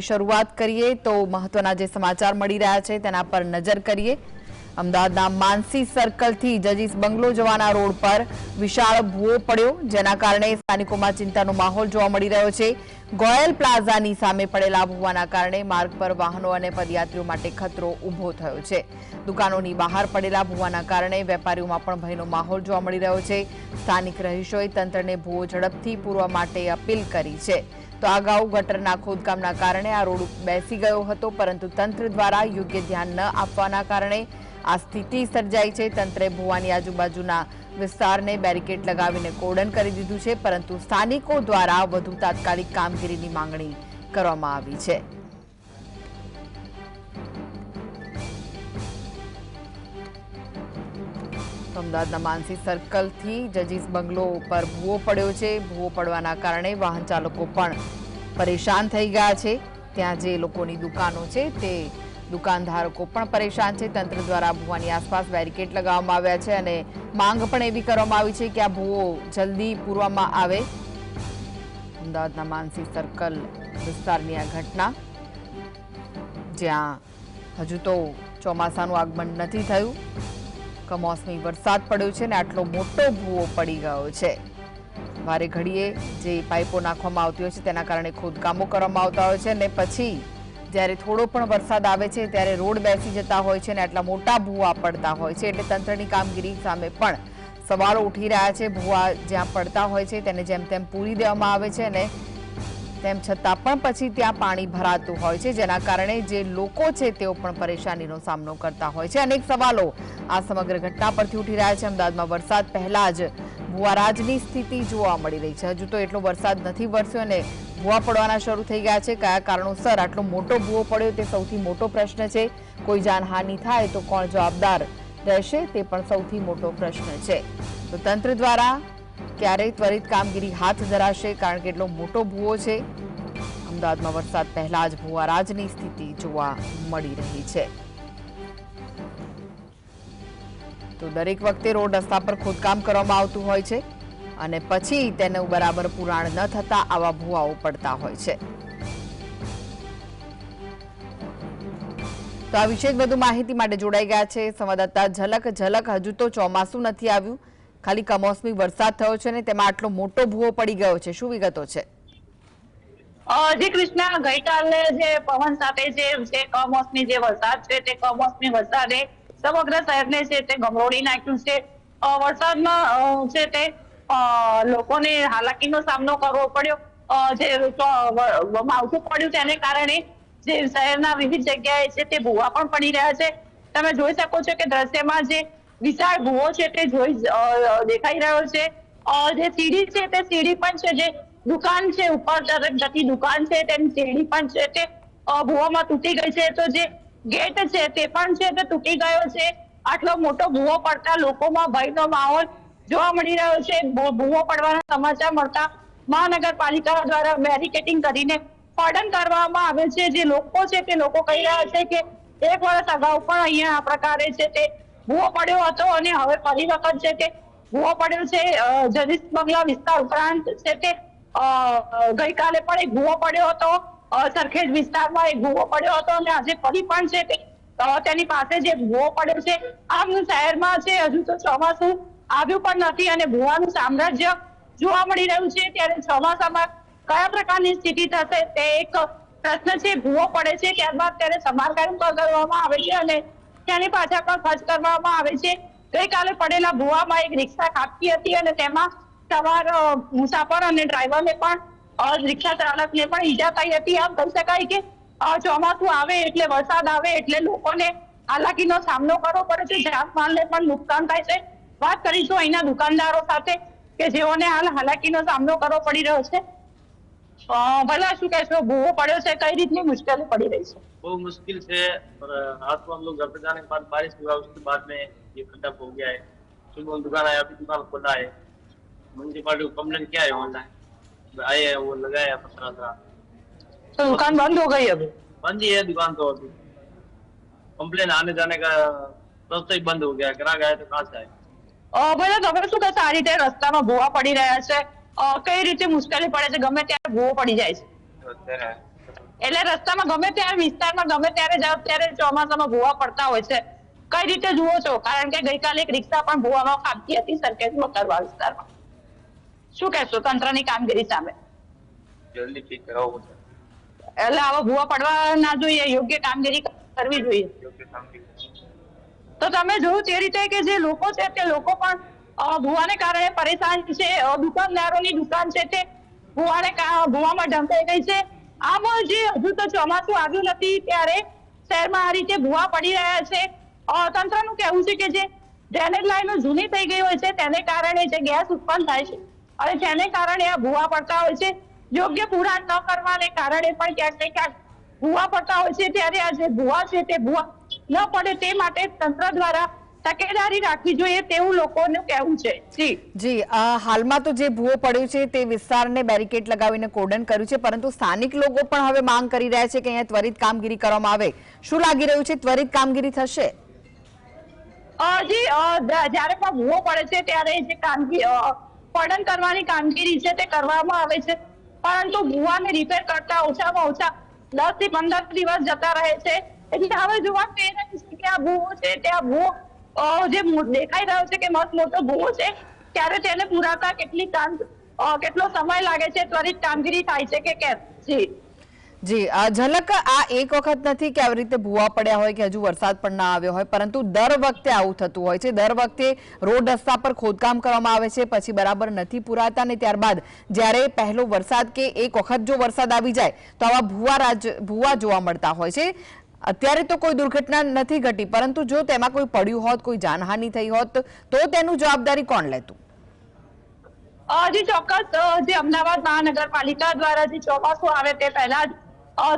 શરૂઆત કરીએ તો મહત્વના જે સમાચાર મળી રહ્યા છે તેના પર નજર કરીએ. અમદાવાદના માનસી સર્કલથી જજીસ બંગલો જવાના રોડ પર વિશાળ ભૂવો પડ્યો, જેના કારણે સ્થાનિકોમાં ચિંતાનો માહોલ જોવા મળી રહ્યો છે. ગોયલ પ્લાઝાની સામે પડેલા ભૂવાના કારણે માર્ગ પર વાહનો અને પદયાત્રીઓ માટે ખતરો ઊભો થયો છે. દુકાનોની બહાર પડેલા ભૂવાના કારણે વેપારીઓમાં પણ ભયનો માહોલ જોવા મળી રહ્યો છે. સ્થાનિક રહીશોએ તંત્રને ભૂવો ઝડપથી પૂરવા માટે અપીલ કરી છે. તો અગાઉ ગટરના ખોદકામના કારણે આ રોડ બેસી ગયો હતો, પરંતુ તંત્ર દ્વારા યોગ્ય ધ્યાન ન આપવાના કારણે આ સ્થિતિ સર્જાઈ છે. તંત્રે ભુવાની આજુબાજુના વિસ્તારને બેરિકેડ લગાવીને કોર્ડન કરી દીધું છે, પરંતુ સ્થાનિકો દ્વારા વધુ તાત્કાલિક કામગીરીની માંગણી કરવામાં આવી છે. તો અમદાવાદના માનસી સર્કલથી જજીસ બંગલો ઉપર ભૂવો પડ્યો છે. ભૂવો પડવાના કારણે વાહન ચાલકો પણ પરેશાન થઈ ગયા છે. ત્યાં જે લોકોની દુકાનો છે તે દુકાનધારકો પણ પરેશાન છે. તંત્ર દ્વારા ભૂવાની આસપાસ બેરિકેડ લગાવવામાં આવ્યા છે અને માંગ પણ એવી કરવામાં આવી છે કે આ ભૂવો જલ્દી પૂરવામાં આવે. અમદાવાદના માનસી સર્કલ વિસ્તારની આ ઘટના જ્યાં હજુ તો ચોમાસાનું આગમન નથી થયું. કમોસમી વરસાદ પડ્યો છે ને આટલો મોટો ભૂવો પડી ગયો છે. ભારે ઘડીએ જે પાઇપો નાખવામાં આવતી હોય છે તેના કારણે ખોદકામો કરવામાં આવતા હોય છે અને પછી જ્યારે થોડો પણ વરસાદ આવે છે ત્યારે રોડ બેસી જતા હોય છે ને આટલા મોટા ભૂવા પડતા હોય છે એટલે તંત્રની કામગીરી સામે પણ સવાલો ઉઠી રહ્યા છે. ભૂવા જ્યાં પડતા હોય છે તેને જેમ તેમ પૂરી દેવામાં આવે છે અને તેમ છતાં પણ પછી ત્યાં પાણી ભરાતું હોય છે, જેના કારણે જે લોકો છે તેઓ પણ પરેશાનીનો સામનો કરતા હોય છે. અનેક સવાલો આ સમગ્ર ઘટના પરથી ઉઠી રહ્યા છે. અમદાવાદમાં વરસાદ પહેલા જ ભુવારાજની સ્થિતિ જોવા મળી રહી છે. હજુ તો એટલો વરસાદ નથી વરસ્યો અને ભૂવા પડવાના શરૂ થઈ ગયા છે. કયા કારણોસર આટલો મોટો ભૂવો પડ્યો તે સૌથી મોટો પ્રશ્ન છે. કોઈ જાનહાનિ થાય તો કોણ જવાબદાર રહેશે તે પણ સૌથી મોટો પ્રશ્ન છે. તો તંત્ર દ્વારા ક્યારે ત્વરિત કામગીરી હાથ ધરાશે કારણ કે એટલો મોટો ભૂવો છે. અમદાવાદમાં વરસાદ પહેલા જ ભૂવારાજની સ્થિતિ જોવા મળી રહી છે. તો દરેક વખતે રોડ રસ્તા પર ખોદકામ કરવામાં આવતું હોય છે અને પછી તેનું બરાબર પુરાણ ન થતા આવા ભૂવાઓ પડતા હોય છે. તો આ વિશે વધુ માહિતી માટે જોડાઈ ગયા છે. સંવાદદાતા ઝલક ઝલક હજુ તો ચોમાસું નથી આવ્યું. ખાલી કમોસમી વરસાદ થયો છે ને તેમાં આટલો મોટો ભૂવો પડી ગયો છે. શું વિગતો છે? જી કૃષ્ણા ગઈકાલે જે પવન સાથે જે કમોસમી જે વરસાદ છે, તે કમોસમી વરસાદે સમગ્ર શહેરને છે તે ગમરોડી નાખ્યું છે. વરસાદમાં છે તે લોકોને હાલાકીનો સામનો કરવો પડ્યો. જે માવઠું પડ્યું તેને કારણે જે શહેરના વિવિધ જગ્યાએ છે તે ભૂવા પણ પડી રહ્યા છે. તમે જોઈ શકો છો કે દ્રશ્યમાં જે વિશાળ ભૂવો છે તે જોઈ દેખાઈ રહ્યો છે. જે સીડી છે તે સીડી પણ છે, જે દુકાન છે, ઉપર તરફ જતી દુકાન છે તેની સીડી પણ છે તે ભૂવામાં તૂટી ગઈ છે. તો જે ગેટ છે તે પણ છે તે તૂટી ગયો છે. આટલો મોટો ભૂવો પડતા લોકોમાં ભયનો માહોલ જોવા મળી રહ્યો છે. ભૂવો પડવાના સમાચાર મળતા મહાનગરપાલિકા દ્વારા બેરિકેટિંગ કરીને કોર્ડન કરવામાં આવે છે. જે લોકો છે તે લોકો કહી રહ્યા છે કે એક વર્ષ અગાઉ પણ અહીંયા આ પ્રકારે છે તે ભૂવો પડ્યો હતો અને હવે ફરી વખત છે તે ભૂવો પડ્યો છે અ, બંગલા વિસ્તાર ઉપરાંત છે તે ગઈકાલે પણ એક ભૂવો પડ્યો હતો સરખેજ વિસ્તારમાં એક ભૂવો પડ્યો હતો અને આજે ફરી પણ છે તે તેની પાસે જે ભૂવો પડ્યો છે આમ શહેરમાં છે હજુ તો ચોમાસું આવ્યું પણ નથી અને ભૂવાનું સામ્રાજ્ય જોવા મળી રહ્યું છે ત્યારે ચોમાસામાં કયા પ્રકારની સ્થિતિ થશે તે એક પ્રશ્ન છે ભૂવો પડે છે ત્યારબાદ તેને સમારકામ કરવામાં આવે છે અને તેની પાછળ પણ ખર્ચ કરવામાં આવે છે. ગઈકાલે પડેલા ભુવામાં એક રિક્ષા ખાબકી હતી અને તેમાં સવાર મુસાફર અને ડ્રાઈવરને પણ રિક્ષા ચાલકને પણ ઈજા થઈ હતી. આમ કહી શકાય કે ચોમાસું આવે એટલે વરસાદ આવે એટલે લોકોને હાલાકીનો સામનો કરવો પડે છે. જાનમાલને પણ નુકસાન થાય છે. વાત કરીશું અહીંના દુકાનદારો સાથે કે જેઓને હાલ હાલાકીનો સામનો કરવો પડી રહ્યો છે. ભલા શું કહેશો ભૂવો પડ્યો છે કઈ રીતની મુશ્કેલી પડી રહી છે बहुत मुश्किल से और रात को हम लोग घर पे जाने के बाद बारिश हुआ उसके बाद में ये खड्डा हो गया है सुबह दुकान आया अभी दुकान खोला है म्यूनसिपालिटी को कंप्लेन किया है ऑनलाइन आए हैं वो लगाया पत्थर वत्थरा तो दुकान बंद हो गई अभी बंद ही है दुकान तो अभी कंप्लेन आने जाने का तब से ही बंद हो गया है ग्राहक आए तो कहाँ से आए અ, ભલે તમે શું કહેશો આ રીતે રસ્તામાં ભૂવા પડી રહ્યા છે અ, કઈ રીતે મુશ્કેલી પડે છે ગમે ત્યારે ભૂવો પડી જાય છે. એટલે રસ્તામાં ગમે ત્યારે વિસ્તારમાં ગમે ત્યારે જાઓ ત્યારે ચોમાસામાં ભૂવા પડતા હોય છે. કઈ રીતે જુઓ છો? કારણ કે ગઈકાલે એક રિક્ષા પણ ભૂવામાં ખાબકી હતી સરખેજ મકરવા વિસ્તારમાં. શું કહેશો તંત્રની કામગીરી સામે? જલ્દી ઠીક કરાવો એટલે આવા ભૂવા પડવા ના જોઈએ યોગ્ય કામગીરી કરવી જોઈએ. તો તમે જોયું તે રીતે કે જે લોકો છે તે લોકો પણ ભૂવાને કારણે પરેશાન છે. દુકાનદારોની દુકાન છે તે ભૂવાને ભૂવામાં ઢંકાઈ ગઈ છે. આમ જે હજુ તો ચોમાસું આવ્યું નથી ત્યારે શહેરમાં આ રીતે ભૂવા પડી રહ્યા છે. તંત્રનું કહેવું છે કે જે ડ્રેનેજ લાઈનો જૂની થઈ ગઈ હોય છે તેને કારણે જે ગેસ ઉત્પન્ન થાય છે. અને તેને કારણે આ ભૂવા પડતા હોય છે. યોગ્ય પૂરા ન કરવાને કારણે પણ ક્યાંક ને ક્યાંક ભૂવા પડતા હોય છે. ત્યારે આ જે ભૂવા છે તે ભૂવા ન પડે તે માટે તંત્ર દ્વારા તકેદારી રાખવી જોઈએ તેવું લોકોનું કહેવું છે. જી. જી હાલમાં તો જે ભૂવો પડ્યું છે તે વિસ્તારને બેરિકેડ લગાવીને કોર્ડન કર્યું છે પરંતુ સ્થાનિક લોકો પણ હવે માંગ કરી રહ્યા છે કે અહીંયા ત્વરિત કામગીરી કરવામાં આવે. શું લાગી રહ્યું છે ત્વરિત કામગીરી થશે? જી જ્યારે પણ ભૂવો પડે છે ત્યારે જે કામગીરી પડન કરવાની કામગીરી છે તે કરવામાં આવે છે. પરંતુ ભૂવાને રિપેર કરતા ઓછામાં ઓછા દસથી પંદર દિવસ જતા રહે છે. એટલે હવે જોવા એ રહ્યું છે કે આ ભૂવો છે તે આ ભૂવો જે દેખાઈ રહ્યો છે કે મસ્ત મોટો ભૂવો છે, ત્યારે તેને પુરાતા કેટલી કેટલો સમય લાગે છે, ત્વરિત કામગીરી થાય છે કે કેમ? જી. જી ઝલક આ એક વખત નથી કે આવી રીતે ભૂવા પડ્યા હોય કે હજુ વરસાદ પણ ના આવ્યો હોય, પરંતુ દર વખતે આવું થતું હોય છે. દર વખતે રોડ રસ્તા પર ખોદકામ કરવામાં આવે છે, પછી બરાબર નથી પુરાતા, ને ત્યારબાદ જ્યારે પહેલો વરસાદ કે એક વખત જો વરસાદ આવી જાય, તો આવા ભૂવા રાજ, ભૂવા જોવા મળતા હોય છે. અત્યારે તો કોઈ દુર્ઘટના નથી ઘટી, પરંતુ જો તેમાં કોઈ પડ્યું હોત, કોઈ જાનહાનિ થઈ હોત, તો તેનું જવાબદારી કોણ લેતું? હજી ચોક્કસ જે અમદાવાદ મહાનગરપાલિકા દ્વારા જે ચોમાસું આવે તે પહેલા જ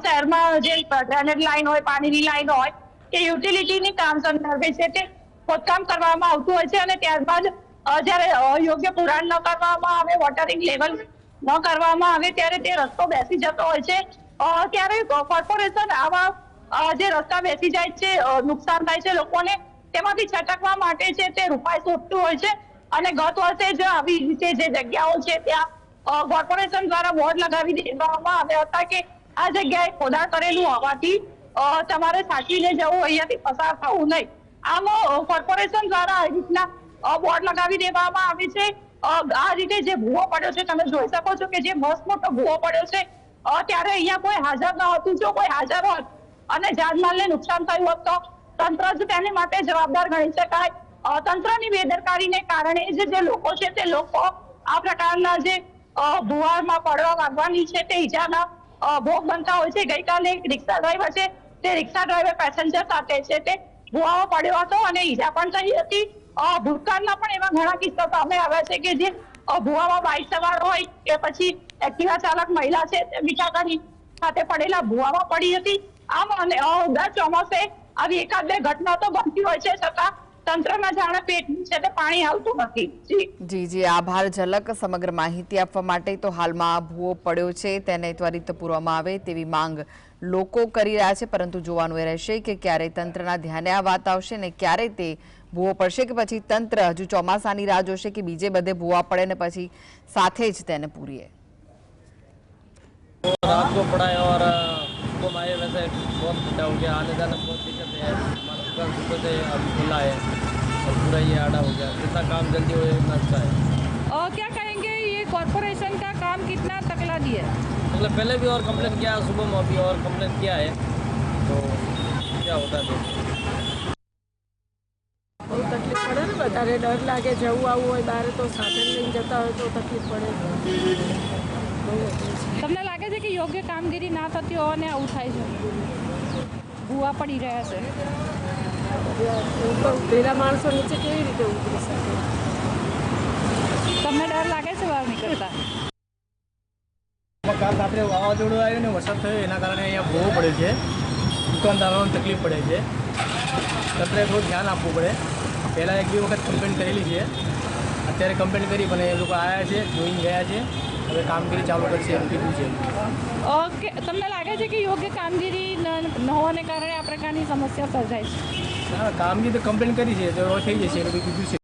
શહેરમાં જે ડ્રેનેજ લાઈન હોય, પાણીની લાઈન હોય કે યુટિલિટીની કામ સંદર્ભે છે તે ખોદકામ કરવામાં આવતું હોય છે અને ત્યારબાદ જ્યારે યોગ્ય પુરાણ ન કરવામાં આવે વોટરિંગ લેવલ ન કરવામાં આવે, ત્યારે તે રસ્તો બેસી જતો હોય છે. ત્યારે કોર્પોરેશન આવા જે રસ્તા બેસી જાય છે નુકસાન થાય છે લોકોને, તેમાંથી છટકવા માટે છે તે રૂપાય શોધતું હોય છે. અને ગત વર્ષે જ આવી રીતે જે જગ્યાઓ છે ત્યાં કોર્પોરેશન દ્વારા બોર્ડ લગાવી દેવામાં આવ્યા હતા કે આ જગ્યાએ ખોદાણ કરેલું હોવાથી તમારે સાચવીને જવું, અહીંયાથી પસાર થવું નહીં. આમ કોર્પોરેશન દ્વારા આ રીતના બોર્ડ લગાવી દેવામાં આવે છે. આ રીતે જે ભૂવો પડ્યો છે, તમે જોઈ શકો છો કે જે મસ્ત મોટો ભૂવો પડ્યો છે ત્યારે અહીંયા કોઈ હાજર ન હતું. જો કોઈ હાજર હોત અને જાનમાલને નુકસાન થયું હોત તો તંત્ર જ તેની માટે જવાબદાર ગણી શકાય. તંત્રની બેદરકારીને કારણે જ જે લોકો છે તે લોકો આ પ્રકારના જે ભુવારમાં પડવા વાગવાની છે તે ઈજાના ભોગ બનતા હોય છે. ગઈકાલે એક રિક્ષા ડ્રાઈવર છે તે રિક્ષા ડ્રાઈવર પેસેન્જર સાથે છે તે ભુવાઓ પડ્યો હતો અને ઈજા પણ થઈ હતી. ભૂતકાળના પણ એવા ઘણા કિસ્સા સામે આવ્યા છે કે જે ભુવામાં બાઇક સવાર હોય કે પછી એક્ટિવા ચાલક મહિલા છે તે મીઠાકાની સાથે પડેલા ભુવામાં પડી હતી. આમ અને દર ચોમાસે આવી એકાદ બે ઘટના તો બનતી હોય છે છતાં સમગ્ર માહિતી આપવા માટે તો હાલમાં ભૂવો પડ્યો છે તેને પૂરવામાં આવે તેવી માંગ લોકો કરી રહ્યા છે પરંતુ જોવાનું એ રહેશે કે ક્યારે તંત્રના ધ્યાને આ વાત આવશે ને ક્યારે તે ભૂવો પડશે કે પછી તંત્ર હજુ ચોમાસાની રાહ જોશે કે બીજે બધે ભૂવા પડે ને પછી સાથે જ તેને પૂરીએ. है और सुबह में आए वैसे बहुत ठंडा हो गया आने जाने में बहुत दिक्कत है हमारा दुकान सुबह से अभी खुला है और पूरा ये आड़ा हो गया जितना काम जल्दी हो उतना अच्छा है और क्या कहेंगे ये कॉरपोरेशन का काम कितना तकला दिया मतलब पहले भी और कंप्लेन किया है सुबह में अभी और कंप्लेन किया है तो क्या होता है देखो બહુ તકલીફ પડે ને વધારે ડર લાગે જવું આવવું હોય બહાર તો સાધન લઈને જતા હોય તો તકલીફ પડે બહુ અઘરું છે તમને લાગે છે કે યોગ્ય કામગીરી ના થતી હોવાને આવું થાય છે. ભૂવા પડી રહ્યા છે. પેલા ઉભેલા માણસો નીચે કેવી રીતે ઉતરી શકે? તમને ડર લાગે છે બહાર નીકળતા? કાલ રાત્રે વાવાઝોડું આવ્યું ને વરસાદ થયો એના કારણે અહીંયા ભોવો પડે છે. દુકાનદારોને તકલીફ પડે છે. તંત્રે થોડું ધ્યાન આપવું પડે. પહેલાં એક બે વખત કમ્પ્લેન કરેલી છે. અત્યારે કમ્પ્લેન કરી પણ એ લોકો આવ્યા છે જોઈને ગયા છે. હવે કામગીરી ચાલુ કરશે એમ કીધું છે. ઓકે તમને લાગે છે કે યોગ્ય કામગીરી ન હોવાને કારણે આ પ્રકારની સમસ્યા સર્જાય છે? કામગીરી તો કમ્પ્લેન કરી છે તો થઈ જશે એ લોકો કીધું છે.